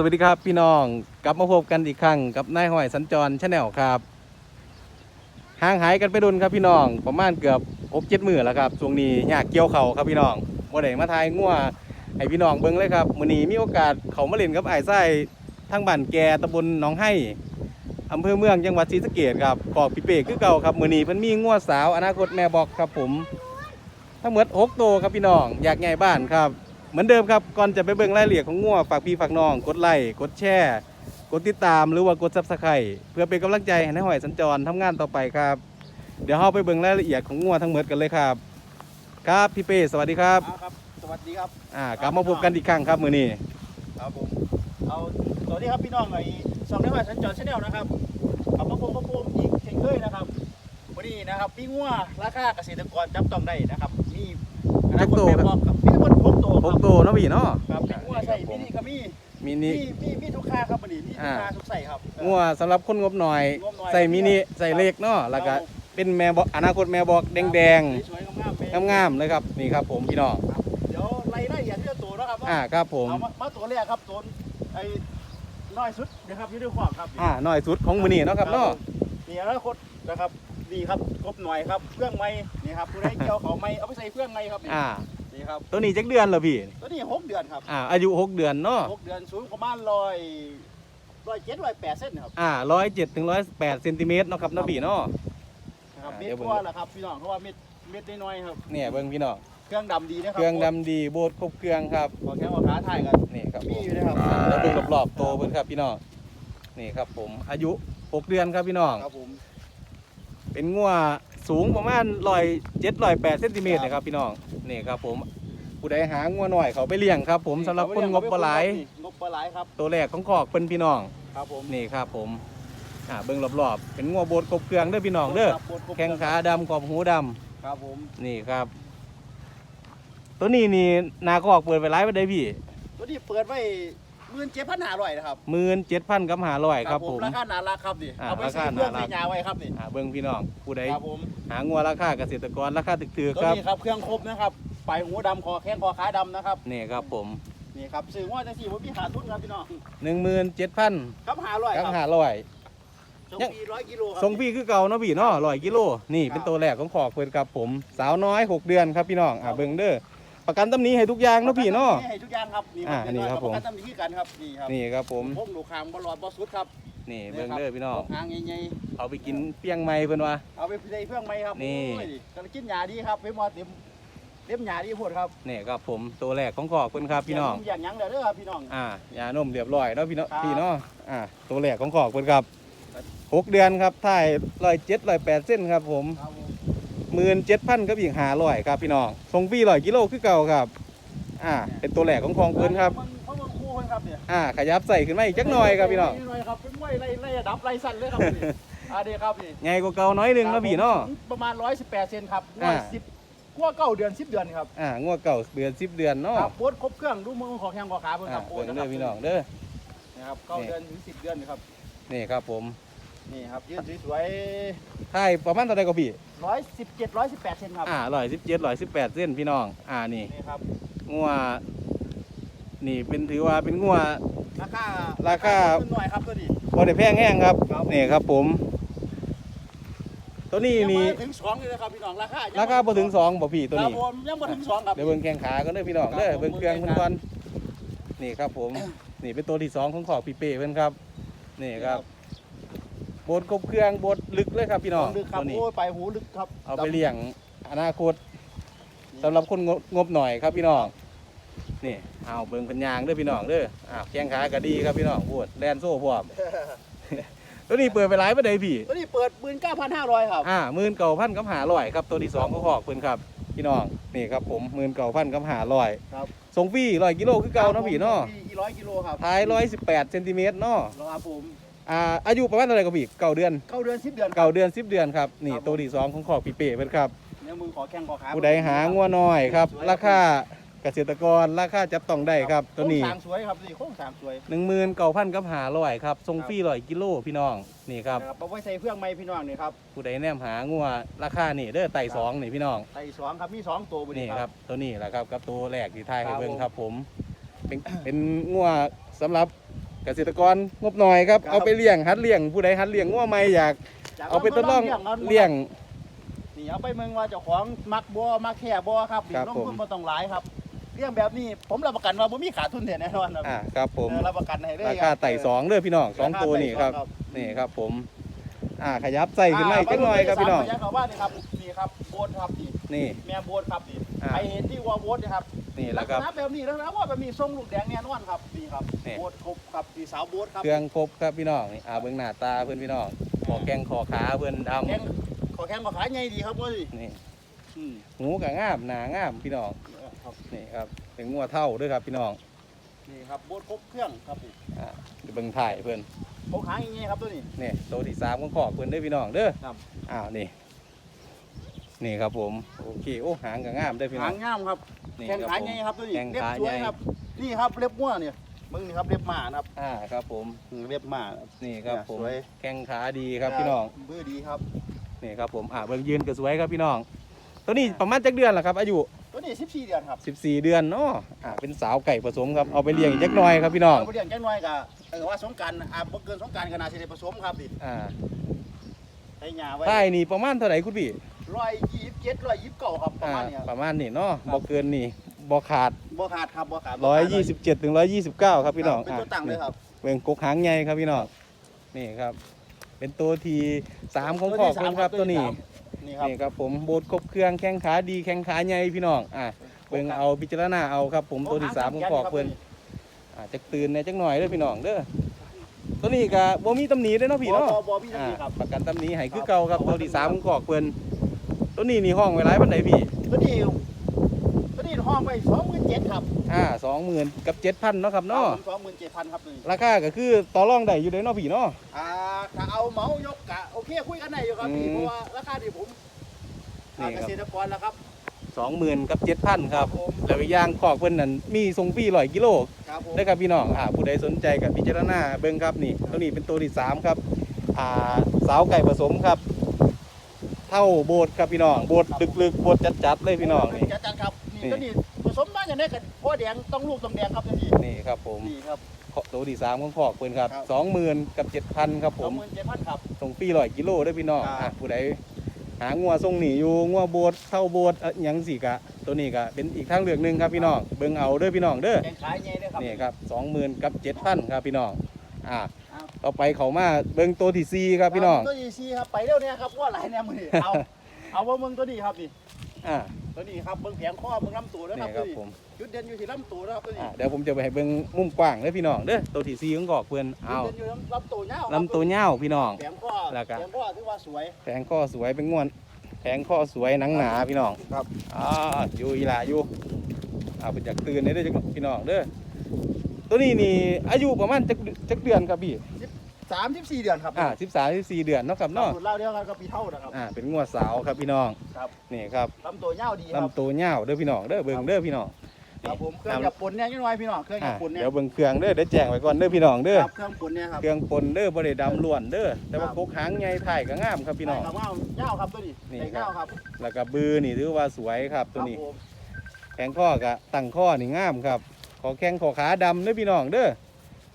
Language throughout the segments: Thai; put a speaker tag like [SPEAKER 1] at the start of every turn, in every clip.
[SPEAKER 1] สวัสดีครับพี่น้องกลับมาพบกันอีกครั้งกับนายห้อยสัญจรชาแนลครับห่างหายกันไปดุนครับพี่น้องประมาณเกือบอบเจ็ดมือแล้วครับช่วงนี้อยากเกี่ยวเขาครับพี่น้องบ่ได้มาทายงัวให้พี่น้องเบิ่งเลยครับมื้อนี้มีโอกาสเขามาเล่นกับไอ้ไส้ทางบ้านแกตำบลหนองไห้อำเภอเมืองจังหวัดศรีสะเกษครับกอกพี่เป้คือเก่าครับมื้อนี้เพิ่นมีงัวสาวอนาคตแม่บอกครับผมทั้งหมด6ตัวครับพี่น้องอยากใหญ่บ้านครับ เหมือนเดิมครับ ก่อนจะไปเบิ่งรายละเอียดของงัวฝากพี่ฝากน้อง กดไลค์กดแชร์ กดติดตามหรือว่ากดซับสไครต์เพื่อเป็นกำลังใจให้นายหอยสัญจรทำงานต่อไปครับ เดี๋ยวเราไปเบิ่งรายละเอียดของงัวทั้งหมดกันเลยครับ ครับพี่เป้สวัสดีครับ
[SPEAKER 2] เอาครับ สวัสดีครับ
[SPEAKER 1] อ่ากลับมาพบกันอีกครั้งครับมื้อนี้
[SPEAKER 2] ครับผมเอาสวัสดีครับพี่น้องไอ้สองได้ว่าสัญจรชาแนลนะครับกลับมาพบกับผมอีกเช่นเคยนะครับวันนี้นะครับพี่งัวราคาเกษตรกรจับต้องได้นะครับ มีอนาคตแม่บอกครับมีทั้งหมดหกตัว
[SPEAKER 1] ห
[SPEAKER 2] ค
[SPEAKER 1] ก
[SPEAKER 2] รับ
[SPEAKER 1] ตัวเนาะพี่เนาะ
[SPEAKER 2] ครับมีงัวใส่มีนี่ก็มี
[SPEAKER 1] มิ
[SPEAKER 2] มี
[SPEAKER 1] นิ
[SPEAKER 2] มีมีทุกค่าครับวันนี้มีทุกค่า
[SPEAKER 1] อ่า
[SPEAKER 2] ทุกใส่ครับ
[SPEAKER 1] งัวสำหรับคนงบหน่อย
[SPEAKER 2] งบน้อย
[SPEAKER 1] ใส่มินิใส่เล็กเนาะแล้วก็เป็นแม่บอกอนาคตแม่บอกแดง
[SPEAKER 2] สวยๆงาม
[SPEAKER 1] ๆงามๆเลยครับนี่ครับผมพี่น้อง
[SPEAKER 2] ๆเดี๋ยวไล่ไล่อย่างที่ตัวนะครับ
[SPEAKER 1] อ่าครับผม
[SPEAKER 2] เอามามาตัวแรกครับตัวไอ้น้อยสุดนะครับอยู่ด้วยความครับ
[SPEAKER 1] อ่าน้อยสุดของมื้อนี้เนาะครับเนาะ
[SPEAKER 2] นี่อนาคตนะครับ นี่ครับครบหน่อยครับเครื่องไม้นี่ครับผู้ใดเกี่ยวเขาไม้เอาไปใส่เครื่องไม้ครับนี่
[SPEAKER 1] อ่า
[SPEAKER 2] นี่ครับ
[SPEAKER 1] ตัวนี้จักเดือนเหรอพี่
[SPEAKER 2] ตัวนี้หกเดือนครับ
[SPEAKER 1] อ่า อายุหกเดือนเนาะ
[SPEAKER 2] หกเดือนสูงประมาณร้อยร้อยเจ็ดร้อยแปดเส้นครับ
[SPEAKER 1] อ่าร้อยเจ็ดถึงร้อยแปดเซนติเมตรเนาะครับเนาะพี่เนาะ
[SPEAKER 2] นะครับ
[SPEAKER 1] อ่า
[SPEAKER 2] เม็
[SPEAKER 1] เดี๋
[SPEAKER 2] ด
[SPEAKER 1] ยวเบิ่ง
[SPEAKER 2] กว่าแหละครับพี่น้องเพราะว่าเม็ดเม็ดน้อยๆครับ
[SPEAKER 1] เนี่ยเบิ้งพี่น้อง
[SPEAKER 2] เครื่องดำดีนะครั
[SPEAKER 1] เครื่องดำดีโบดครบเครื่องครับ
[SPEAKER 2] ขอแค่ว่าขาถ่ายกัน
[SPEAKER 1] นี่ครับผ
[SPEAKER 2] มี
[SPEAKER 1] ม
[SPEAKER 2] อยู่นะครับ
[SPEAKER 1] แล้วเบิ้งรอบๆโตเบิ้งครับพี่น้อง นี่ครับผม อายุหกเดือนครับพี่น้อง
[SPEAKER 2] ครับผม
[SPEAKER 1] เป็นงัวสูงประมาณร้อยเจ็ดร้อยแปดเซนติเมตรนะครับพี่น้องนี่ครับผมผู้ใดหางัวหน่อยเขาไปเลี้ยงครับผมสำหรับคนงบปลาย
[SPEAKER 2] งบปลายครับ
[SPEAKER 1] ตัวแรกของขอกเป็นพี่น้อง
[SPEAKER 2] ครับผม
[SPEAKER 1] นี่ครับผมอ่าเบิ้งรอบๆเป็นงัวโบดครบเครื่องเด้อพี่น้องเด้อ
[SPEAKER 2] ครับบดครบ
[SPEAKER 1] แข้งขาดำกรอบหูดำ
[SPEAKER 2] ครับผม
[SPEAKER 1] นี่ครับ ตัวนี้นี่นาคอกเปิดไปไลฟ์ไปได้พี่
[SPEAKER 2] ตัวนี้เปิดไว้ หมื่นเจ็ดพันห้าร้อยนะครับ
[SPEAKER 1] หมื่นเจ็ดพันกับหาร้อยครับผม
[SPEAKER 2] ราคาน่ารักครับนี่
[SPEAKER 1] อ่า
[SPEAKER 2] เอาไปใส่
[SPEAKER 1] ราคา
[SPEAKER 2] เครื่อง
[SPEAKER 1] น่ารั
[SPEAKER 2] ใส่
[SPEAKER 1] ก
[SPEAKER 2] ยาไว้ครับนี่
[SPEAKER 1] อ่าเบิ้งพี่น้องผู้ใด
[SPEAKER 2] ครับผม
[SPEAKER 1] หางัวราคาเกษตรกรราคาตึกๆ
[SPEAKER 2] ตัว
[SPEAKER 1] ครับ
[SPEAKER 2] นี้ครับเครื่องครบนะครับปลายหูดำคอแข้งคอขาดำนะครับ
[SPEAKER 1] นี่ครับผม
[SPEAKER 2] นี่ครับซื้อว่าจังสี่ผมมีขาดทุนครับพี่น้อง
[SPEAKER 1] หนึ่งหมื่นเจ็ดพัน
[SPEAKER 2] ครับหาร้อย
[SPEAKER 1] กับ
[SPEAKER 2] ครับ
[SPEAKER 1] หาร้อย
[SPEAKER 2] จงปีร้อยกิโลครับ
[SPEAKER 1] ทรงพี่คือเก่าเนาะพี่เนาะร้อยกิโลนี่เป็นตัวแรกของขอกเปิดกับผม สาวน้อยหกเดือนครับพี่น้องอ่าเบิ้งเด้อ ประกันตำหนี้ให้ทุกอย่างเนาะพี่เนาะ
[SPEAKER 2] ให้ทุกอย่างครับนี่
[SPEAKER 1] อ่านี่ครับผม
[SPEAKER 2] ประกันตำหนิที่กันครับนี่ครับ
[SPEAKER 1] นี่ครับผม
[SPEAKER 2] พงดูคางบอลลอดบอสุดครับ
[SPEAKER 1] นี่เบิ้งเด้อพี่น้อง
[SPEAKER 2] หางใหญ่
[SPEAKER 1] เอาไปกินเปี้ยงไม้เพิ่นว่า
[SPEAKER 2] ๆเอาไปใส่เพื่องไหมครับ
[SPEAKER 1] นี่
[SPEAKER 2] โอ้ยกระกินหยาดีครับไปหมอเต็มเต็มหยาดีโพดครับ
[SPEAKER 1] นี่ครับผมตัวแรกของขอกเพิ่นครับพี่น้อง
[SPEAKER 2] อย่างหยังเด้อเด้อครับพี่น้อง
[SPEAKER 1] อ่ายานมเรียบร้อยเนาะพี่เนาะ
[SPEAKER 2] ครับ
[SPEAKER 1] พี่เนาะอ่าตัวแรกของขอกเพิ่นครับหกเดือนครับถ่ายร้อยเจ็ดร้อยแปดเส้นครับผม
[SPEAKER 2] ครับผม
[SPEAKER 1] หมื่นเจ็ดพันกับอีกหาร้อยครับพี่น้องทรงฟรีร้อยกิโลคือเก่าครับ อ่า เป็นตัวแรกของของเพิ่นครับ
[SPEAKER 2] เพราะมันคู่เพิ่นครับเนี่ย
[SPEAKER 1] อ่า ขยับใส่ขึ้นมาอีกจักหน่อยครับพี่น้อง
[SPEAKER 2] หน่อยครับเป็นมวยไล่ไล่ดับไล่สั่นเลยครับนี่อ่าเดีครับนี่
[SPEAKER 1] ใหญ่กว่าเก่าน้อยหนึงเนาะพี่เนาะ
[SPEAKER 2] ประมาณ118เซนครับ
[SPEAKER 1] อ่า
[SPEAKER 2] สิบกว่าเก้าเดือน10เดือนครับ
[SPEAKER 1] อ่างัวเก่าเดือนสิบเดือนเนาะ
[SPEAKER 2] ครับโพสต์ครบเครื่องดูมือของแข้งของขาเพิ่นค
[SPEAKER 1] อ่า
[SPEAKER 2] รับโพส
[SPEAKER 1] เบิ่
[SPEAKER 2] ต์
[SPEAKER 1] ง
[SPEAKER 2] นะค
[SPEAKER 1] เด้
[SPEAKER 2] รั
[SPEAKER 1] อบพี่น้องเด้อ
[SPEAKER 2] นะครับเก้า
[SPEAKER 1] นี่
[SPEAKER 2] เดือนถึง10เดือนครับ
[SPEAKER 1] นี่ครับผม
[SPEAKER 2] นี่ครับยืนสวย
[SPEAKER 1] ถ่ายประมาณเท่าไหร่ก็พี่
[SPEAKER 2] ๆ117 118เซนครับ
[SPEAKER 1] อ่าร้อยสิบเจ็ดร้อยสิบแปดเส้นพี่น้อง อ่านี่
[SPEAKER 2] นี่ครับ
[SPEAKER 1] งัวนี่เป็นถือว่าเป็นงัว
[SPEAKER 2] ราคา
[SPEAKER 1] ราคา
[SPEAKER 2] ขึ้นหน่อยครับตัวนี้
[SPEAKER 1] บ่ได้แพงแห้งครับ
[SPEAKER 2] ครับ
[SPEAKER 1] นี่ครับผม ตัวนี้
[SPEAKER 2] ยัง
[SPEAKER 1] นี่
[SPEAKER 2] บ่ถึง2เลยนะครับพี่น้องราคายัง
[SPEAKER 1] ราคาบ่ถึงสองบ่พี่ตัว
[SPEAKER 2] ครับ
[SPEAKER 1] นี้
[SPEAKER 2] ผมยังบ่ถึง2ครับ
[SPEAKER 1] เดี๋ยวเบิ่งแข้งขาก็เด้อพี่น้องเด้อ
[SPEAKER 2] ครับผม
[SPEAKER 1] เบิ่งเครื่องเพิ่นก่อนนี่ครับผม นี่เป็นตัวที่สองของขอกพี่เป้เพิ่นครับ นี่ครับ บดครบเครื่องบดลึกเลยครับพี่น้อง
[SPEAKER 2] ลึกครับ
[SPEAKER 1] ตัวนี้
[SPEAKER 2] โอ้ยไปหูลึกครับ
[SPEAKER 1] เอาไปเลี้ยงอนาคตสำหรับคนงบงบหน่อยครับพี่น้องนี่เอาเบิ่งเพิ่นยางเด้อพี่น้องเด้ออ้าวแข้งขาก็ดีครับพี่น้องพูดแลนโซ่พร้อมตัวนี้เปิดไปหลายปานใดพี่
[SPEAKER 2] ตัวนี้เปิด19,500ครับ
[SPEAKER 1] อ่าหมื่นเก่าพันกับหาร้อยครับตัวที่สองของขอกเพิ่นครับพี่น้องนี่ครับผมหมื่นเก่าพันกับหาร้อย
[SPEAKER 2] ครับ
[SPEAKER 1] ส่งฟรีร้อยกิโลคือเก่าเนาะพี่เนาะ
[SPEAKER 2] กี่ร้อยกิโลครับ
[SPEAKER 1] ท้ายร้อยสิบแปดเซนติเมตรเนาะ
[SPEAKER 2] ครับผม
[SPEAKER 1] อ่าอายุประมาณเท่าไหร่กับพี่เก่าเดือน
[SPEAKER 2] เก้าเดือนสิบเดือน
[SPEAKER 1] เก่าเดือนสิบเดือนครับนี่
[SPEAKER 2] ครับผม
[SPEAKER 1] ตัวที่สองของขอกพี่เป้เพิ่นครับ
[SPEAKER 2] เนี่ยมือขอแข้งขอขา
[SPEAKER 1] ผู้ใดหางัวน้อยครับ
[SPEAKER 2] สวย
[SPEAKER 1] ราคาเกษตรกรราคาจับต้องได้ครับ ตัวนี้
[SPEAKER 2] โค้งสามสวยครับนี่โค้งสามสวย
[SPEAKER 1] หนึ่งหมื่นเก่าพันกับหาร้อยครับส่งฟรีร้อยกิโลพี่น้องนี่ครับ
[SPEAKER 2] เอาไว้ใส่เครื่องไม้พี่น้องนี่ครับ
[SPEAKER 1] ผู้ใดแนมหางัวราคานี่เด้อไต่สองนี่พี่น้อง
[SPEAKER 2] ใส่สองครับมีสองตัวบ
[SPEAKER 1] นี่ครับตัวนี้แหละครับกับตัวแรกที่ทายให้
[SPEAKER 2] ครับ
[SPEAKER 1] เบิ่ง
[SPEAKER 2] ผม
[SPEAKER 1] ครับผม เป็นเป็นงัวสำหรับ เกษตรกรงบหน่อยครับ
[SPEAKER 2] ครับ
[SPEAKER 1] เอาไปเลี้ยงหัดเลี้ยงผู้ใดหัดเลี้ยงงัวไม่อยาก
[SPEAKER 2] ยก
[SPEAKER 1] เอาไปทดลองาเลี้ยง
[SPEAKER 2] นี่เอาไปเมืองว่าเจ้าของมักบัวมักแค่บัวครับ
[SPEAKER 1] ครับ
[SPEAKER 2] ลง
[SPEAKER 1] ผม
[SPEAKER 2] ทุนมาต้องหลายครับเลี้ยงแบบนี้ผมรับประกันว่าผมมีขาดทุนแน่นอนครับ
[SPEAKER 1] อ่าครับผม
[SPEAKER 2] เออรับประกันให้เลย
[SPEAKER 1] ราคาไต่สองเด้อพี่น้องสองตัวนี่ครับนี่ครับผมอ่าขยับใส่ขึ้นมาอีกจักหน่อยครับพี่น้องา
[SPEAKER 2] มาดูที่สามพยัคฆ์เขาว่านี่ครับนี่ครับโบนครับนี่
[SPEAKER 1] นี่
[SPEAKER 2] แม่โบนครับนี่
[SPEAKER 1] อ่า
[SPEAKER 2] ใครเห็นที่วัวโบนนะครับ
[SPEAKER 1] นี่แหละครับ
[SPEAKER 2] ลักษณะแบบนี้แล้วนะว่าแบบนี้ทรงลูกแดงแน่นอนครับนี่ครับ
[SPEAKER 1] นี่
[SPEAKER 2] โบนครบครับนี่สาวโบนครับ
[SPEAKER 1] เครื่องครบครับพี่น้องนี่อ่าเบิ่งหน้าตาเพื่อนพี่น้องขอแกงขอขาเพื่อนด
[SPEAKER 2] แข้งขอแข้งขอขาใหญ่ดีครับว่าสิำ
[SPEAKER 1] นี่
[SPEAKER 2] อืม
[SPEAKER 1] หูกะงามหนางามพี่น้อง
[SPEAKER 2] ครับ
[SPEAKER 1] นี่ครับเป็นงัวเท่าด้วยครับพี่น้อง
[SPEAKER 2] นี่ครับโบนครบเครื่องครับนี่
[SPEAKER 1] อ่าเดี๋ยวเบิ่งถ่ายเพื่อน
[SPEAKER 2] โครงหางอย่างงี้ครับตัวนี้
[SPEAKER 1] นี่ตัวที่สามของขอกเพื่อนเด้อพี่น้องเด้อ
[SPEAKER 2] ครับ
[SPEAKER 1] อ้าวนี่นี่ครับผมโอเคโอ้หางกะงามเด้อพี่น้
[SPEAKER 2] หา
[SPEAKER 1] อง
[SPEAKER 2] งงามครับ
[SPEAKER 1] นี่
[SPEAKER 2] แข้ง
[SPEAKER 1] ครับ
[SPEAKER 2] ขา
[SPEAKER 1] ผม
[SPEAKER 2] ใหญ่ครับตัวนี้
[SPEAKER 1] แข้ง
[SPEAKER 2] เล็บ
[SPEAKER 1] ขา
[SPEAKER 2] สวย
[SPEAKER 1] ใหญ่
[SPEAKER 2] ครับ นี่ครับเล็บม้วเนี่ยมึงนี่ครับเล็บหมานะครับ
[SPEAKER 1] อ่าครับผม
[SPEAKER 2] อืมเล็บหมาครับ
[SPEAKER 1] นี่ครับผม
[SPEAKER 2] สวย
[SPEAKER 1] แข้งขาดีครับพี่น้อง
[SPEAKER 2] เบื้อดีครับ
[SPEAKER 1] นี่ครับผมอ่าเบิ่งยืนก็สวยครับพี่น้อง ตัวนี้ประมาณจักเดือนล่ะครับ อายุ
[SPEAKER 2] ตัวนี้14เดือนครับ
[SPEAKER 1] 14 เดือนเนาะอ่าเป็นสาวไก่ผสมครับเอาไปเลี้ยงอีกจักหน่อยครับพี่น้อง
[SPEAKER 2] เอาไปเลี้ยงจังน้อยก็เออว่าสงกรารอ่าบ่เกินสงกรารก็น่าสิได้ผสมครับดิ
[SPEAKER 1] อ่า
[SPEAKER 2] ให้หญ้าไว้
[SPEAKER 1] ใต้นี่ประมาณเท่าไหร่คุณพี่
[SPEAKER 2] 127 129ครับประ
[SPEAKER 1] อ่า
[SPEAKER 2] มาณเนี้ย
[SPEAKER 1] ประมาณนี้เนาะ
[SPEAKER 2] ครับ
[SPEAKER 1] บ่เกินนี่บ่ขาด
[SPEAKER 2] บ่ขาดครับบ่ขาดบ่ขาด
[SPEAKER 1] 127ถึง129ครับพี่น้อง
[SPEAKER 2] เป็นตัวตั้งเลยครับ
[SPEAKER 1] เบิ่งกกหางใหญ่ครับพี่น้องนี่ครับ เป็นตัวที่สามของขอกเพิ่นครับตัวนี้
[SPEAKER 2] นี่ครับ
[SPEAKER 1] นี่ครับผมโบดครบเครื่องแข้งขาดีแข้งขาใหญ่พี่น้องอะเบิ่งเอาพิจารณาเอาครับ ผมตัวที่สามของขอกเพิ่นอาจจะตื่นในจักหน่อยเด้อพี่น้องเด้อตัวนี้ก็บ่มีตำหนิเด้อเนาะพี่
[SPEAKER 2] บ่
[SPEAKER 1] เนาะ
[SPEAKER 2] บ่บ่มีทั้ง
[SPEAKER 1] อ่า
[SPEAKER 2] นี้ครับ
[SPEAKER 1] ประกันตำหนิให้คือเก่าครับตัวที่สามของกอกเพิ่น ตัวนี้นี่ห้องไว้หลายปานใดพี่
[SPEAKER 2] ตัวนี้ตัวนี้ห้องไว้27,000ครับ
[SPEAKER 1] อ่า20,000กับ7,000เนาะครับเนาะ
[SPEAKER 2] 27,000ครับตัวนี้
[SPEAKER 1] ราคาก็คือต่อรองได้อยู่เด้อเนาะพี่เนาะ
[SPEAKER 2] อ่าถ้าเอาเหมายกกะโอเคคุยกันได้อยู่ครับพี่
[SPEAKER 1] อืม
[SPEAKER 2] เพราะว่าราคาที่ผม
[SPEAKER 1] นี่
[SPEAKER 2] อ่า
[SPEAKER 1] ครับ
[SPEAKER 2] เกษตรกรแล้วครับ
[SPEAKER 1] 20,000กับ7,000ครับ
[SPEAKER 2] ผม
[SPEAKER 1] แล้วอีกอย่างขอกเพิ่นนั่นมีส่งฟรี100กิโล
[SPEAKER 2] ครับผม
[SPEAKER 1] ได้ครับพี่น้องอ่าผู้ใดสนใจกับพิจารณาเบิ่งครับนี่ตัวนี้เป็นตัวที่สามครับอ่าสาวไก่ผสมครับ เท่าโบดครับพี่น้อง โบดลึกๆโบดจัดๆเลยพี่น้องนี่
[SPEAKER 2] จัดๆครับนี่
[SPEAKER 1] นี่
[SPEAKER 2] ตัวนี้ผสมมาอย่างไรกันพ่อแดงต้องลูกต้องแดงครับตัวนี้
[SPEAKER 1] นี่ครับผม
[SPEAKER 2] นี่ครับ
[SPEAKER 1] ตัวที่สามของขอกเพิ่นครับ
[SPEAKER 2] ครับ
[SPEAKER 1] สองหมื่นกับเจ็ดพันครับผ
[SPEAKER 2] สอง
[SPEAKER 1] ม
[SPEAKER 2] หมื่นเจ็ดพันครับ
[SPEAKER 1] ส่งฟรีร้อยกิโลเด้วยพี่น้อง
[SPEAKER 2] ครับ
[SPEAKER 1] อะผู้ใดหางัวส่งหนีอยู่งัวโบดเท่าโบดเอ่อหยังสิกะ ตัวนี้ก็เป็นอีกทางเลือกหนึ่งครับพี่น้องเบิ่งเอาเด้อพี่น้องเด้อ
[SPEAKER 2] แกงขายไงเด้อครับ
[SPEAKER 1] นี่ครับสองหมื่นกับเจ็ดพันครับพี่น้องอ่า
[SPEAKER 2] ครับ
[SPEAKER 1] ต่อไปเขามาเบิ่งตัวที่สี่ครับพี่น้อง
[SPEAKER 2] ตัวนี้ซีครับไปเร็วเนี่ยครับว่าหลายแนวมือนี่เอาเอาว่าเมืองตัวนี้ครับนี่
[SPEAKER 1] อ่า
[SPEAKER 2] ตัวนี้ครับเมืองแผงข้อเมืองลำตัวนะค
[SPEAKER 1] นี่
[SPEAKER 2] รับ
[SPEAKER 1] ค
[SPEAKER 2] ตั
[SPEAKER 1] รั
[SPEAKER 2] ว
[SPEAKER 1] บ
[SPEAKER 2] นี้
[SPEAKER 1] ผม
[SPEAKER 2] จุดเด่นอยู่ที่ลำตัวนะครับตัวนี้
[SPEAKER 1] อ่าเดี๋ยวผมจะไปให้เบิ่งมุมกว้างเด้อพี่น้องเด้อตัวที่สี่ของกอกเพิ่นเอา
[SPEAKER 2] จุดเด่นอยู่ลำตัวเงา
[SPEAKER 1] ลำตัวยาวพี่น้อง
[SPEAKER 2] แผงข้อ
[SPEAKER 1] แล้วก็
[SPEAKER 2] แผงข้อถือว่าสวย
[SPEAKER 1] แผงข้อสวยเป็นงวนแผงข้อสวยหนังหนาพี่น้อง
[SPEAKER 2] ครับ
[SPEAKER 1] อ่าอยู่อีหลาอยู่เอาไปจากตื่นได้เด้อพี่น้องเด้อตัวนี้นี่อายุประมาณจักจักเดือนครับพี่
[SPEAKER 2] สามสิบสี่เดือนครับ
[SPEAKER 1] อ่าสิบสามสิบสี่เดือนเนาะครับ
[SPEAKER 2] เนาะ
[SPEAKER 1] เนาะ
[SPEAKER 2] เล่าเดียวกันกับปีเท่านะครับ
[SPEAKER 1] อ่าเป็นงวดสาวครับพี่น้อง
[SPEAKER 2] ครับ
[SPEAKER 1] นี่ครับ
[SPEAKER 2] ลำตัวเงาดีครับ
[SPEAKER 1] ลำตัวยาวเด้อพี่น้องเด้อเบิ่งเด้อพี่น้อง
[SPEAKER 2] ครับผมเครื่องจับปนเนี่ยยังไงพี่น้องเครื่อง
[SPEAKER 1] อ่า
[SPEAKER 2] จับปนเนี่ย
[SPEAKER 1] เดี๋ยวเบิ่งเครื่องเด้อเดี๋ยวแจ้งไว้ก่อนเด้อพี่น้องเด้อ
[SPEAKER 2] ครับเครื่องปนเนี่ยครับ
[SPEAKER 1] เครื่องปนเด้อบ่ได้ดำล้วนเด้อแต่ว่า
[SPEAKER 2] ครับ
[SPEAKER 1] โคกหางใหญ่ถ่ายก็งามครับพี่น้อง
[SPEAKER 2] ครับว่าเงาครับตัวนี้
[SPEAKER 1] นี่
[SPEAKER 2] ใส่
[SPEAKER 1] ครับ
[SPEAKER 2] เงาครับ
[SPEAKER 1] แล้วก็บือนี่ถือว่าสวยครับตัวนี้
[SPEAKER 2] ครับผม
[SPEAKER 1] แข้งข้อกับตั้งข้อนี่งามครับขอแข้งขอขาดำเด้อพี่น้องเด้อ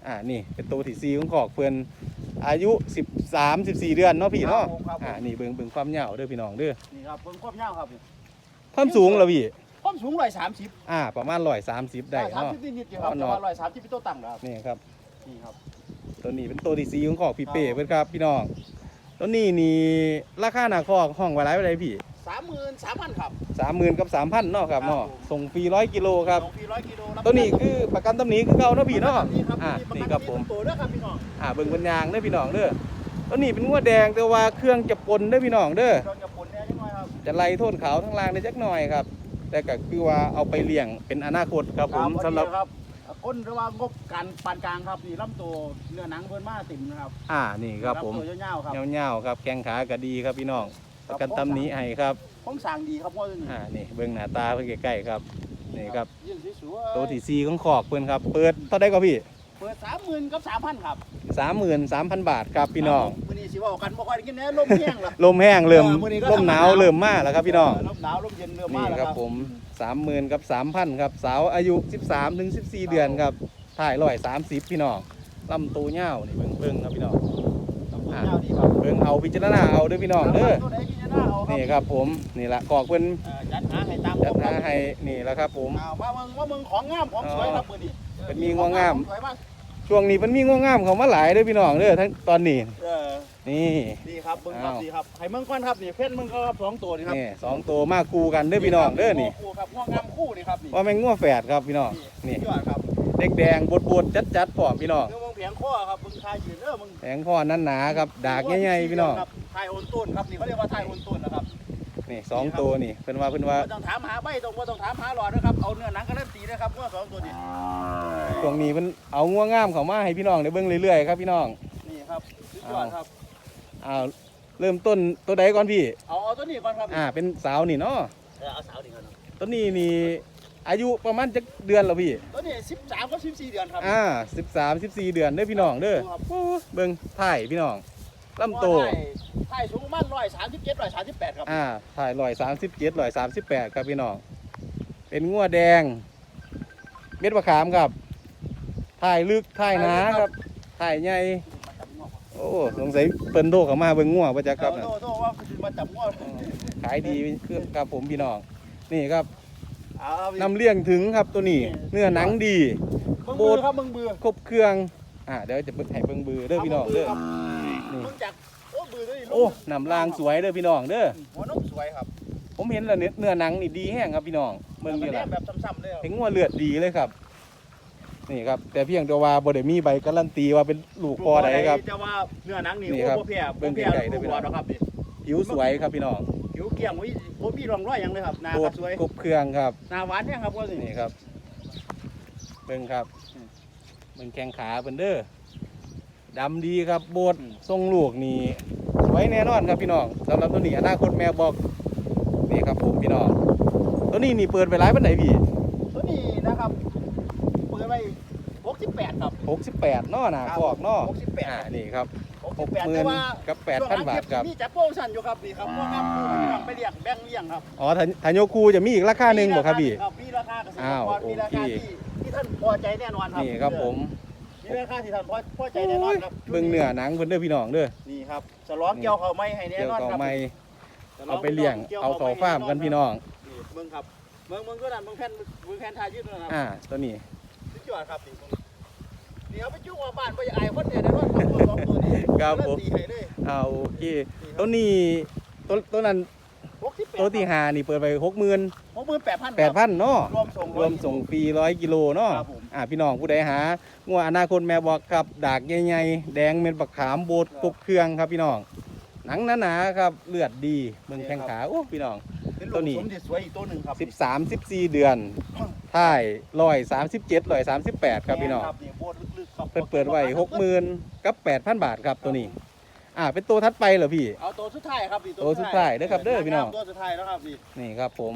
[SPEAKER 1] อ่านี่เป็นตัวที่ซีของขอกเพื่อนอายุ 13 14 เดือนเนาะพี่เนาะ
[SPEAKER 2] ครับผมครับผม
[SPEAKER 1] อ่านี่เบิ่งเบิ่งความยาวเด้อพี่น้องเด้อ
[SPEAKER 2] นี่ครับเบิ่งความยาวครับ
[SPEAKER 1] ความสูงเหราพี่
[SPEAKER 2] ความสูงร้อยสามสิบ
[SPEAKER 1] อ่าประมาณ130ได้
[SPEAKER 2] สาม
[SPEAKER 1] เนาะ
[SPEAKER 2] สิบนิดๆอยู่ครับ
[SPEAKER 1] เอาหน่
[SPEAKER 2] แต่
[SPEAKER 1] อย
[SPEAKER 2] ว่าร้อยสามสิบเป็นตัวตั้งนะครับ
[SPEAKER 1] นี่ครับ
[SPEAKER 2] นี่ครับ
[SPEAKER 1] ตัวนี้เป็นตัวที่ซีของขอกพี่เป้เพื่อนครับพี่น้องตัวนี้นี่ราคาหน้าคอกห้องไว้ไรไว้ไรพี่
[SPEAKER 2] สามหมื่นสามพันครับ
[SPEAKER 1] 30,000กับ3,000เนาะครับเนาะ
[SPEAKER 2] ครับผม
[SPEAKER 1] ส่งฟรี100กิโลครับ
[SPEAKER 2] สองปีร้อยกิโลรับ
[SPEAKER 1] ตัวนี้คือประกันตำหนี้คือเก่าเนาะพี่เนาะ
[SPEAKER 2] นี่ครับ
[SPEAKER 1] อ่า
[SPEAKER 2] ประ
[SPEAKER 1] นี่
[SPEAKER 2] กั
[SPEAKER 1] ครับผม
[SPEAKER 2] ตัวเด้อครับพี่น้อง
[SPEAKER 1] อ่าเบิ่งบนยางเด้อพี่น้องเด้อตัวนี้เป็นงวดแดงแต่ว่าเครื่องจะปนเด้อพี่น้องเด้อ
[SPEAKER 2] เครื่องจับปนเนี่ยยังไงครับ
[SPEAKER 1] จะไล่โทษขาวทั้งล่างได้จักหน่อยครับ แต่ก็คือว่าเอาไปเลี้ยงเป็นอนาคตครับผม
[SPEAKER 2] ครับ
[SPEAKER 1] สำหรับ
[SPEAKER 2] พอดีครับก้นหรือว่างบการปานกลางครับนี่ลำตัวเนื้อหนังเพิ่นมาติ่มนะครับ
[SPEAKER 1] อ่านี่ครับผม
[SPEAKER 2] ลำตัวยาวๆครับ
[SPEAKER 1] เงาๆครับ แข้งขาก็ดีครับพี่น้อง ประกันตำหนี้ให้ครับ
[SPEAKER 2] ผมสั่งดีครับว่าตัวนี้
[SPEAKER 1] อ่านี่เบิ่งหน้าตาเพิ่นใกล้ๆครับนี่ครับ
[SPEAKER 2] ยื่นสวยๆ
[SPEAKER 1] ตัวที่ซีของขอกเพิ่นครับ เปิดเท่าไดก็พี่
[SPEAKER 2] เปิดสามหมื่นกับสามพันครับ
[SPEAKER 1] 33,000บาทครับพี่น้อง
[SPEAKER 2] มื้อนี้สิเว่ากันบ่ค่อยได้กินแน่ลมแห้งล่ะ
[SPEAKER 1] ลมแห้งเริ่ม
[SPEAKER 2] เออมื้อนี้ก็
[SPEAKER 1] ลมหนาว
[SPEAKER 2] ธรรมดา
[SPEAKER 1] เริ่มมาแล้วครับพี่น้อง
[SPEAKER 2] ลมหนาวลมเย็นเริ่มมา
[SPEAKER 1] นี่
[SPEAKER 2] แล้ว
[SPEAKER 1] ครับผม30,000กับ3,000ครับ สาวอายุ13ถึง14เดือนครับถ่ายร้อยสามสิบพี่น้องลำตัวเง่าวนี่เบิ่งเบิ่งครับพี่น้อง
[SPEAKER 2] ต้องเจ้าดีครับ
[SPEAKER 1] เบิ่งเอาพิจารณาเอาเด้อพี่น้องเด้อ
[SPEAKER 2] ตัวไหนกินจะน่าเอาครับ
[SPEAKER 1] นี่ครับผมนี่ละกอกเพิ่น
[SPEAKER 2] เอ่อจัดหาให้ตาม
[SPEAKER 1] จัดหาให้นี่แล้วครับผม
[SPEAKER 2] อ่าว่ามึงว่ามึงของงามของสวยครับมื้อนี้
[SPEAKER 1] เป็นมีของงาม
[SPEAKER 2] สวยมาก
[SPEAKER 1] ช่วงนี้มันมีง่วงงามเขามาหลายเด้อพี่น้องเด้อทั้งตอนนี้
[SPEAKER 2] เออ
[SPEAKER 1] นี่
[SPEAKER 2] ดีครับเบิ่งครับ
[SPEAKER 1] อ้าว
[SPEAKER 2] ดีครับให้เมืองก่อนครับนี่เพ่นเมืองก็ครับสองตัวนี่ครับ
[SPEAKER 1] นี่สองตัวมาคู่กันเด้อพี่น้องเด้อนี่
[SPEAKER 2] คู่ครับง่วงงามคู่นี่ครับนี่
[SPEAKER 1] ว่าแม่งง่วงแฝดครับพี่น้องนี่
[SPEAKER 2] ยอดครับ
[SPEAKER 1] เด็กแดงบดบดจัดจัดๆพร้อมพี่น้อง
[SPEAKER 2] เมืองเมืองเพีย งข้อครับมึงทายยืนเด้อมึง
[SPEAKER 1] แสงพ่อนั้นหนาๆครับดากใหญ่ๆพี่น้อง
[SPEAKER 2] ครับทายโอนต้นครับนี่เขาเรียกว่าทายโอนต้นนะครับ
[SPEAKER 1] นี่สองตัวนี่เพิ่นว่าเพิ่นว่า
[SPEAKER 2] บ่ต้องถามหาใบตรงบ่ต้องถามหาหลอดนะครับเอาเนื้อหนังการันตีนะครับว่าสองตัวนี้
[SPEAKER 1] ช่วงนี้เพิ่นเอาง่วงงามเขามาให้พี่น้องได้เบิ่งเรื่อยๆครับพี่น้อง
[SPEAKER 2] นี่ครับสุดยอดครับ
[SPEAKER 1] อ้าวเริ่มต้นตัวใดก่อนพี่
[SPEAKER 2] เอาเอาตัวนี้ก่อนครับ
[SPEAKER 1] อ่าเป็นสาวนี่เนาะ
[SPEAKER 2] เออเอาสาวนี่ก่อนเนาะ
[SPEAKER 1] ตัวนี้นี่ อายุประมาณจักเดือนแล้วพี่
[SPEAKER 2] ตัวนี้13กับ14เดือนครับ
[SPEAKER 1] อ่า13 14เดือนเด้อพี่น้องเด้อ
[SPEAKER 2] ครับ
[SPEAKER 1] โอ้เบิ่งถ่ายพี่น้องลำโต
[SPEAKER 2] ทายสูงประมาณ137 138ครับ
[SPEAKER 1] อ่าถ่ายร้อยสามสิบเจ็ดร้อยสามสิบแปดครับพี่น้อง เป็นงัวแดง เม็ดมะขามครับ ถ่ายลึกถ่ายหนาครับ ถ่ายใหญ่โอ้สงสัยเปิ้นโทรเข้ามาเบิ่งงัวประจักครับ
[SPEAKER 2] โต
[SPEAKER 1] น่ะ
[SPEAKER 2] โตว่าคือมาจับงวด
[SPEAKER 1] ขายดีคือครับผมพี่น้อง นี่ครับ
[SPEAKER 2] เอา
[SPEAKER 1] นำเลี้ยงถึงครับตัวนี้ เนื้อหนังดี
[SPEAKER 2] มึงเบือครับมึงเบือ
[SPEAKER 1] ครบเครื่องอ่าเดี๋ยวจะเบิ่งให้เบิ่งเบือเด้อพี่น้องเด้อนี่
[SPEAKER 2] มึงจักโอ้เบือตัวนี้
[SPEAKER 1] โอ้นำรางสวยเด้อพี่น้องเด้อ
[SPEAKER 2] หัวนมสวยครับ
[SPEAKER 1] ผมเห็นแล้วเนี่ยเนื้อหนังนี่ดีแห้งครับพี่น้องเบิ่งนี่
[SPEAKER 2] แบ
[SPEAKER 1] ล่ะ
[SPEAKER 2] บแบบซ้ำๆเลยครับ
[SPEAKER 1] ถึงงัวเลือดดีเลยครับนี่ครับแต่เพียงแต่ว่าบ่ได้มีใบการันตีว่าเป็นลูกคอใดครับ
[SPEAKER 2] จะว่าเนื้อหนังนี่
[SPEAKER 1] นี่
[SPEAKER 2] โอ้
[SPEAKER 1] ครับ
[SPEAKER 2] โหเพีย
[SPEAKER 1] เบิ่
[SPEAKER 2] บ่
[SPEAKER 1] ง
[SPEAKER 2] เพีย
[SPEAKER 1] ไกลๆได้
[SPEAKER 2] ลูก
[SPEAKER 1] พี่
[SPEAKER 2] บ
[SPEAKER 1] น้
[SPEAKER 2] อ
[SPEAKER 1] อง
[SPEAKER 2] ลนะครับนี่
[SPEAKER 1] ผิวสวยครับพี่น้อง
[SPEAKER 2] ผิวเกลี่ยงวิ ผมมีรองรอยหยังเลยครับหน้า
[SPEAKER 1] โบ
[SPEAKER 2] ก็
[SPEAKER 1] ด
[SPEAKER 2] สวย
[SPEAKER 1] ครบเครื่องครับ
[SPEAKER 2] หน้าหวานเนี่ยครับว่าสิ
[SPEAKER 1] นี่ครับเบิ่งครับเบิ่งแข้งขาเพิ่นเด้อดำดีครับโบดทรงลูกนี่ไว้แน่นอนครับพี่น้องสำหรับตัวนี้อนาคตแม่บอกนี่ครับผมพี่น้องตัวนี้นี่เปิดไปหลายปานไหนพี่
[SPEAKER 2] ตัวนี้นะครับเปิดไว้68ครับ
[SPEAKER 1] 68เนาะหนาคอกเนาะ
[SPEAKER 2] 68
[SPEAKER 1] อ่านี่ครับ
[SPEAKER 2] 68
[SPEAKER 1] 60,000
[SPEAKER 2] แต่ว่า
[SPEAKER 1] กับ
[SPEAKER 2] ช่วงหลัง
[SPEAKER 1] 8,000บาทครับ
[SPEAKER 2] มีจัดโปรโมชั่นอยู่ครับนี่ครับพวกงามคู่พี่น้องไปเรียกแบ่งเลี้ยงครับ
[SPEAKER 1] อ๋อถ้าถ้าโยคูจะมีอีกราคาหนึ่งบ่ครับพี่
[SPEAKER 2] มีราคาเกษตร
[SPEAKER 1] อ้าว
[SPEAKER 2] กรมีราคา
[SPEAKER 1] โอเค
[SPEAKER 2] ที่ที่ท่านพอใจแน่นอนครับ
[SPEAKER 1] นี่ครับผม
[SPEAKER 2] มีราคาที่ท่านพอพอใจแน่นอนครับ
[SPEAKER 1] เบิ่งเนื้อหนังเพิ่นเด้อพี่น้องเด้อ
[SPEAKER 2] นี่ครับสล้อเกี่ยวเขาไม่ให้แน่
[SPEAKER 1] เกี่ยวน
[SPEAKER 2] อน
[SPEAKER 1] กับ
[SPEAKER 2] ครับ
[SPEAKER 1] ไม้
[SPEAKER 2] สล้
[SPEAKER 1] เอาไปเลี้ยง
[SPEAKER 2] กี่ยว
[SPEAKER 1] เอาเข้าฟาร์มกันพี่น้อง
[SPEAKER 2] นี่เบิ่งครับเบิ่งเบิ่งก็นั่นเบิ่งแผ่นเบิ่งแผ่นทายยืดนะครับ
[SPEAKER 1] อ่าตัวนี้
[SPEAKER 2] สุดยอดครับนี่เบิ่งนี่เอาไปจุ่มว่าบ้านบ่อยากอายคนเนี่ยนะว่าตัวสองตัวนี้
[SPEAKER 1] ครับผม
[SPEAKER 2] กาตีให้เลย
[SPEAKER 1] เอาโอเคตัวนี้ตัวตัวนั้น
[SPEAKER 2] 68
[SPEAKER 1] ตัวที่หานี่เปิดไปหกหมื่น
[SPEAKER 2] 68,000
[SPEAKER 1] แปดพันเนาะ
[SPEAKER 2] รวมส่ง
[SPEAKER 1] รวมส่งฟรีร้อยกิโลเนาะ
[SPEAKER 2] ครับผม
[SPEAKER 1] อ่าพี่น้องผู้ใดหางัวอนาคตแม่บอกครับดากใหญ่ๆแดงเม็ดบักขามโบดกบเครื่องครับพี่น้องหนังหนาๆครับเลือดดีเบิ่งแข้งขาโอ้พี่น้อง
[SPEAKER 2] เป็น
[SPEAKER 1] ตั
[SPEAKER 2] ลู
[SPEAKER 1] ว
[SPEAKER 2] ก
[SPEAKER 1] นี้
[SPEAKER 2] สมเด็จสวยอีกตัวหนึ่งครับ
[SPEAKER 1] สิบสามสิบสี่เดือนท้ายร้อยสามสิบเจ็ดร้อยสามสิบแปดครับพี่น้อง
[SPEAKER 2] นี่โบดลึกๆครับ
[SPEAKER 1] เปิดเปิดไว้หกหมื่นกับแปดพันบาทครับตัวนี้ อ่าเป็นตัวทัดไปเหรอพี่
[SPEAKER 2] เอาตัวสุดท้ายครับนี่
[SPEAKER 1] ตัวสุดท้ายเด้อครับเด้อพี่น้อง
[SPEAKER 2] ตัวสุดท้ายแล้วครับนี่
[SPEAKER 1] นี่ครับผม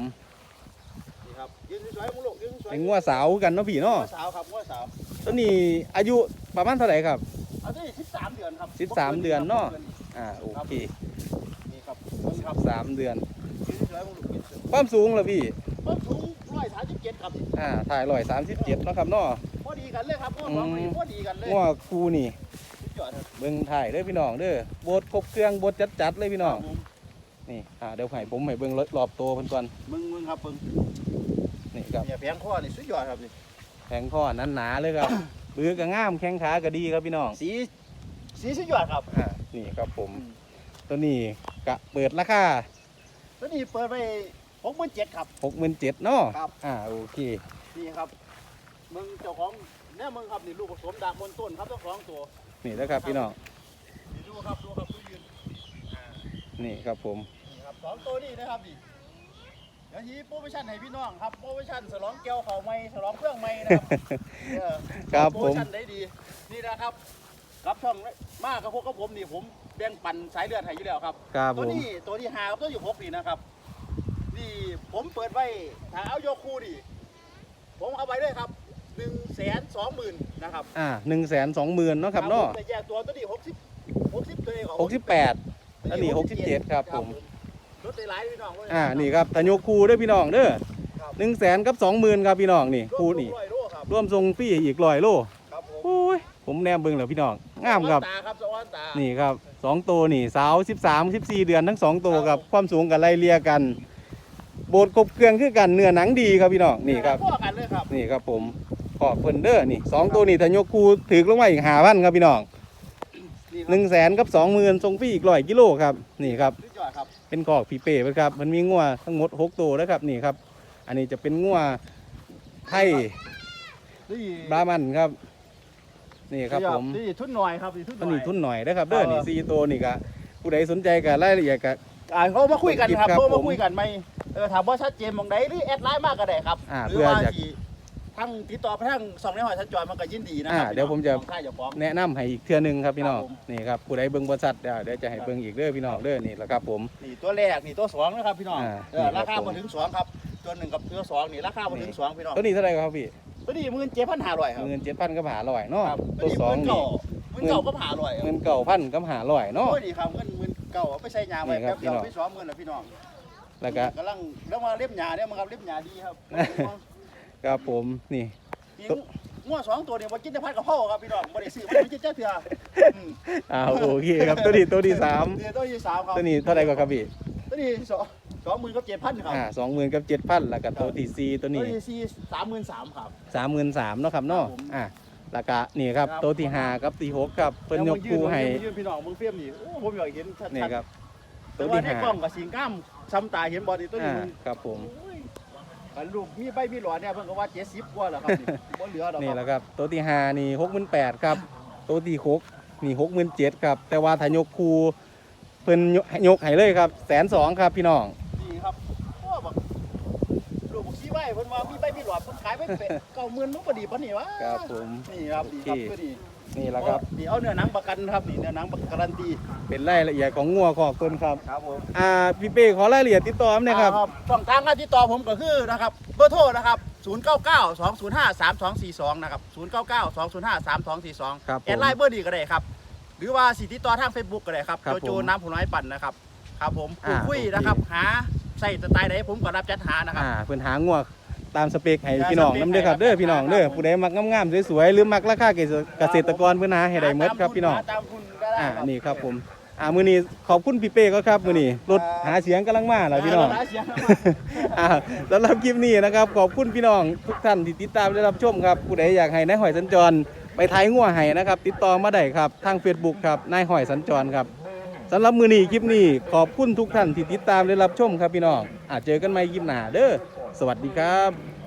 [SPEAKER 2] นี่ครับยืนสวยๆมุลูกยืนสวย
[SPEAKER 1] เป็นงัวสาวกันเนาะพี่เนาะ
[SPEAKER 2] งัวสาวครับงัวสาว
[SPEAKER 1] ตัวนี้อายุประมาณเท่าไหร่ครับ
[SPEAKER 2] เอาตัวนี้13เดือนครับ
[SPEAKER 1] 13เดือนเนาะอ่าโอเค
[SPEAKER 2] นี่ครับเบิ่งครับ
[SPEAKER 1] สามเดือน
[SPEAKER 2] ยืนสวยๆมุลูกยืนสวย
[SPEAKER 1] ความสูงเหรอพี่
[SPEAKER 2] ต้นสูง137ครับ
[SPEAKER 1] อ่าถ่ายร้อยสามสิบเจ็ดเนาะครับเนาะ
[SPEAKER 2] พอ ดีกันเลยครับงัวสองตัวนี้พอดีกันเลย
[SPEAKER 1] งัวคูนี่
[SPEAKER 2] สุดยอดครับ
[SPEAKER 1] เบิ่งถ่ายเด้อพี่น้องเด้อโบดครบเครื่องโบดจัดๆเลยพี่น้อง
[SPEAKER 2] ครับผม
[SPEAKER 1] นี่อ่าเดี๋ยวให้ผมให้เบิ่งรอบตัวเพิ่นก่อน
[SPEAKER 2] มึงมึงครับมึง
[SPEAKER 1] นี่ครับ
[SPEAKER 2] เนี่ยแพงข้อนี่สุดยอดครับนี่
[SPEAKER 1] แผงข้อนั้นหนาๆเลยครับบือก็งามแข้งขาก็ดีครับพี่น้อง
[SPEAKER 2] สีสีสุดยอดครับ
[SPEAKER 1] อ่านี่ครับผม ตัวนี้กะเปิดราคา
[SPEAKER 2] ตัวนี้เปิดไป67,000ครับ
[SPEAKER 1] หกหมื่นเจ็ดเนาะ
[SPEAKER 2] ครับ
[SPEAKER 1] อ่าโอเค
[SPEAKER 2] นี่ครับ มึงเจ้าของเนี่ยมึงครับนี่ลูกผสมดากบนต้นครับเจ้าของตัว
[SPEAKER 1] นี่นะครับพี่น้อง
[SPEAKER 2] นี่ดูครับดูครับดูยืน
[SPEAKER 1] นี่ครับผม
[SPEAKER 2] นี่ครับสองตัวนี้นะครับนี่เดี๋ยวทีโปรโมชั่นให้พี่น้องครับโปรโมชั่นฉลองแก้วเขาไม่ฉลองเครื่องไม่นะครับเออ
[SPEAKER 1] ครับ
[SPEAKER 2] โปร
[SPEAKER 1] ผ
[SPEAKER 2] โม
[SPEAKER 1] ม
[SPEAKER 2] ชั่นได้ดีนี่นะครับกับช่องมากกับพวกกับผมนี่ผมแบ่งปันสายเลือดให้อยู่แล้วครับ
[SPEAKER 1] ครับ
[SPEAKER 2] ตั
[SPEAKER 1] ผ
[SPEAKER 2] ว
[SPEAKER 1] ม
[SPEAKER 2] นี้ตัวที่หากับตัวอยู่หกนี่นะครับนี่ผมเปิดไว้ถ้าเอาโยคูนี่ผมเอาไว้เลยครับ หนึ่งแสนสองหมื่นนะครับ
[SPEAKER 1] อ่าหนึ่งแสนสองหมื่นเนาะครับเนาะ
[SPEAKER 2] ผมจะแยกตัวตัวนี้หกสิบหกสิบตัวเอง
[SPEAKER 1] หกสิบแปดอันนี้67ครับผม
[SPEAKER 2] รถได้หลายพี่น้องเว้ย
[SPEAKER 1] อ่านี่ครับทะโยคูเด้วยพี่น้องเด้อ
[SPEAKER 2] ครับ
[SPEAKER 1] หนึ่งแสนกับสองหมื่นครับพี่น้องนี่
[SPEAKER 2] รถ
[SPEAKER 1] คูนี่
[SPEAKER 2] ร้อยโลครับ
[SPEAKER 1] รวมทรงฟรีอีกร้อยโล
[SPEAKER 2] ครับผม
[SPEAKER 1] โอ้ยผมแนมเบิ่งแล้วพี่น้องงามครับ
[SPEAKER 2] ตาครับสะออนตา
[SPEAKER 1] นี่ครับสองตัวนี่สาว13 14เดือนทั้งสองตัวครับความสูงกันไล่เลี่ยกันโบดครบเครื่องคือกันเนื้อหนังดีครับพี่น้องนี่ครับ
[SPEAKER 2] พ่อกันเลยครับ
[SPEAKER 1] นี่ครับผม ขอบเฟินเดอร์นี่สองตัวนี่ถ้ายกคูถือลงมาอีกหาพันครับพี่น้อง
[SPEAKER 2] นี่
[SPEAKER 1] หนึ่งแสนกับสองหมื่นทรงฟรีอีกร้อยกิโลครับนี่ครับ
[SPEAKER 2] สุดยอดครับ
[SPEAKER 1] เป็นกอกพีเป้ครับมันมีงัวทั้งหมดหกตัวนะครับนี่ครับ อันนี้จะเป็นงัวไทย
[SPEAKER 2] นี่
[SPEAKER 1] บรามันครับ นี่ครับผม
[SPEAKER 2] นี่ทุนหน่อยครับนี่ทุนห
[SPEAKER 1] อัน
[SPEAKER 2] น่อย
[SPEAKER 1] นี้ทุนหน่อยนะครับ เด้อ
[SPEAKER 2] เออ
[SPEAKER 1] นี่ซีตัวนี่ก็ผู้ใดสนใจกับรายละเอียดกับ
[SPEAKER 2] อ่าเขามาคุยกันครับ
[SPEAKER 1] ครับ
[SPEAKER 2] เขา
[SPEAKER 1] ผม
[SPEAKER 2] มาคุยกันไหมเออถามว่าชัดเจนมองใดหรือแอดไลน์มากก็ได้ครับ
[SPEAKER 1] อ่า
[SPEAKER 2] หรือ
[SPEAKER 1] เพื่อ
[SPEAKER 2] ว่า
[SPEAKER 1] อยาก
[SPEAKER 2] สิ ทั้งติดต่อไปทั้งสองในหอยชันจอยมันก็ยินดีนะครั
[SPEAKER 1] อ่าเดี๋ยวผมจะ
[SPEAKER 2] ของค่ายเจ้าของ
[SPEAKER 1] แนะนำให้อีกเทื่อหนึงครับพี่น้อง
[SPEAKER 2] ครับผม
[SPEAKER 1] นี่ครับผู้ใดเบิ่งบริษัทเดี๋ยวเดี๋ยวจะให้เบิ่งอีกเด้อพี่น้องเด้อนี่แหละครับผม
[SPEAKER 2] นี่ตัวแรกนี่ตัวสองนะครับพี่น้อง
[SPEAKER 1] อ่า
[SPEAKER 2] เออ
[SPEAKER 1] นี่ครั
[SPEAKER 2] รา
[SPEAKER 1] บ
[SPEAKER 2] คา
[SPEAKER 1] ผม
[SPEAKER 2] มาถึงสองครับตัวหนึ่งกับตัวสองนี่ราคามาถึงสองพี่น้อง
[SPEAKER 1] ตัวนี้เท่าไหร่ครับพี่
[SPEAKER 2] ตัวนี้หมื่นเจ็ดพันห้าร้อยครับ
[SPEAKER 1] เงินเจ็ดพันก็หาร้อยเนาะ
[SPEAKER 2] ครับ
[SPEAKER 1] ตัวสอง
[SPEAKER 2] หมื่น
[SPEAKER 1] นี่
[SPEAKER 2] เก่าหมื่นเก่าก็หาร้อยครับ
[SPEAKER 1] เงินเก่าพันก็หาร้อยเนาะ
[SPEAKER 2] โอ้ยดีครับเงินหมื่นเก่าเอาไปใช้ยาไว้
[SPEAKER 1] นี่ครั
[SPEAKER 2] แป๊
[SPEAKER 1] บบ
[SPEAKER 2] เดียว
[SPEAKER 1] พี่น้อง
[SPEAKER 2] ไปสองหมื่นแล้วพี่น้อง
[SPEAKER 1] แล้วก็
[SPEAKER 2] กำลังแล้วมาเล็บหยาเนี่ยมันครับเล็บหยาดีครับ
[SPEAKER 1] ครับผมนี่
[SPEAKER 2] นี่งัวสองตัวเนี่ยว่ากินแต่พัดกับพ่อครับพี่น้องไม่ได้ซื้อไม่ได้กินเจ้าเถื่ออืม
[SPEAKER 1] อ่าโอเคครับตัวนี้ตัวที่สาม
[SPEAKER 2] เนี่ยตัวที่สามครับ
[SPEAKER 1] ตัวนี้เท่าไหร่ก็ครับพี่
[SPEAKER 2] ตัวนี้สองสองหมื่นกับเจ็ดพันครับ
[SPEAKER 1] อ่าสองหมื่นกับเจ็ดพันแล้วก็ตัวที่สี่ตัว
[SPEAKER 2] ตัว
[SPEAKER 1] นี้
[SPEAKER 2] ที่สี่สามหมื่นสามครับ
[SPEAKER 1] สามหมื่นสามเนาะครับเนาะ
[SPEAKER 2] ครับผม
[SPEAKER 1] อ่าแล้วก็นี่ครับ
[SPEAKER 2] ครับ
[SPEAKER 1] ตัวที่ห้ากับที่หกครับเพิ่นยกคู่ให้
[SPEAKER 2] ยืนพี่น้องมึงเฟี้ยมนี่โอ้ผมอยากเห็นชัดๆ
[SPEAKER 1] นี่ครับ
[SPEAKER 2] แต่
[SPEAKER 1] ตัว
[SPEAKER 2] ว่า
[SPEAKER 1] ที่
[SPEAKER 2] ใน
[SPEAKER 1] ห้าก
[SPEAKER 2] ล้องกับสิงกล้ามซ้ำตาเห็นบอดีตัวนี้
[SPEAKER 1] อ่า
[SPEAKER 2] มัน
[SPEAKER 1] ครับผม
[SPEAKER 2] โอ้ย อันลูกมีใบมีหลอดเนี่ยเพิ่นก็ว่าเจ็ดสิบกว่าแล้วครับนี่บ่เหลือดอก
[SPEAKER 1] นี่
[SPEAKER 2] ค
[SPEAKER 1] แห
[SPEAKER 2] รับ
[SPEAKER 1] ละครับ ตัวที่ห้านี่หกหมื่นแปดครับ ตัวที่หกนี่หกหมื่นเจ็ดครับ แต่ว่าถ้ายกคู่เพิ่นยกยกให้เลยครับแสนสองครับพี่น้อง
[SPEAKER 2] นี่ครับโอ้บักลูกบักชี้ไว้เพิ่นว่ามีใบมีหลอดเพิ่นขายไปเป็นเก้าหมื่นมันบ่ดีปานนี้วะ
[SPEAKER 1] ครับผม
[SPEAKER 2] นี่ครับดีครับ
[SPEAKER 1] โอเค
[SPEAKER 2] คือดี
[SPEAKER 1] นี่แหละครับ
[SPEAKER 2] นี่เอาเนื้อหนังประกันครับนี่เนื้อหนังประการันตี
[SPEAKER 1] เป็นรายละเอียดของงัวของต้นครับ
[SPEAKER 2] ครับผม
[SPEAKER 1] อ่าพี่เป้ขอรายละเอียดติดต่อมหนะครับ
[SPEAKER 2] อ่าช่องทางการติดต่อผมก็คือนะครับเบอร์โทรนะครับ 099 205 3242 นะครับ 099 205 3242
[SPEAKER 1] ครับผม
[SPEAKER 2] แอดไลน์เบอร์ดีก็ได้ครับ หรือว่าสิติดต่อทาง Facebook ก็ได้ครับ
[SPEAKER 1] ครับ
[SPEAKER 2] โจโจ
[SPEAKER 1] ผม
[SPEAKER 2] น้ำผลไม้ปั่นนะครับ ครับผมพูด
[SPEAKER 1] อ่า
[SPEAKER 2] คุย
[SPEAKER 1] โอเค
[SPEAKER 2] นะครับ หาใส่สไตล์ไหนผมก็รับจัดหานะครับ
[SPEAKER 1] อ่าเพิ่นหางัว ตามสเปคให้
[SPEAKER 2] ตาม
[SPEAKER 1] พี่น้อง
[SPEAKER 2] สเปค
[SPEAKER 1] นํเด้อครับ
[SPEAKER 2] ให้
[SPEAKER 1] เด้อ
[SPEAKER 2] ครับ
[SPEAKER 1] พี่น้องเด้อ
[SPEAKER 2] ครับ
[SPEAKER 1] ผู้ใดมักงามๆสวยๆหรือมักราคาเกษตรกรเพิ่นหาให้ได้หมดครับพี่น้อง
[SPEAKER 2] หาตามทุนก็ได้
[SPEAKER 1] อ่า
[SPEAKER 2] ครับ
[SPEAKER 1] นี่ครับผมอ่ามื้อนี้ขอบคุณพี่เป้ก็ครับมื้อนี้รถหาเสียงกำลังมาแล้วพี่น้อง
[SPEAKER 2] หาเสียงครับ
[SPEAKER 1] อ่าสำหรับคลิปนี้นะครับขอบคุณพี่น้องทุกท่านที่ติดตามได้รับชมครับผู้ใดอยากให้นายหอยสัญจรไปท้ายงัวให้นะครับ ติดต่อมาได้ครับทาง Facebook ครับนายหอยสัญจรครับสำหรับมือนี้คลิปนี้ขอบคุณทุกท่านที่ติดตามได้รับชมครับพี่น้องอาจเจอกันใหม่คลิปหน้าเด้อ สวัสดีครับ